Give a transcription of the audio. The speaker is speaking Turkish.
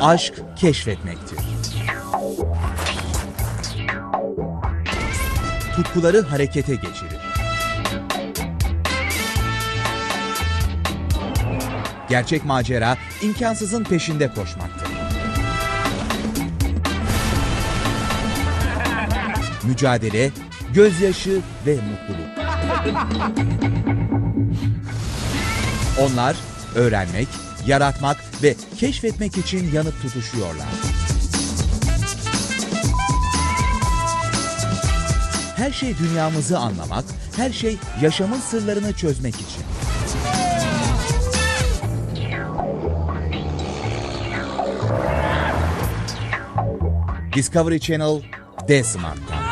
Aşk keşfetmektir. Tutkuları harekete geçirir. Gerçek macera imkansızın peşinde koşmaktır. Mücadele, gözyaşı ve mutluluk. Onlar öğrenmek, yaratmak ve keşfetmek için yanıp tutuşuyorlar. Her şey dünyamızı anlamak, her şey yaşamın sırlarını çözmek için. Discovery Channel, D Smart'tan.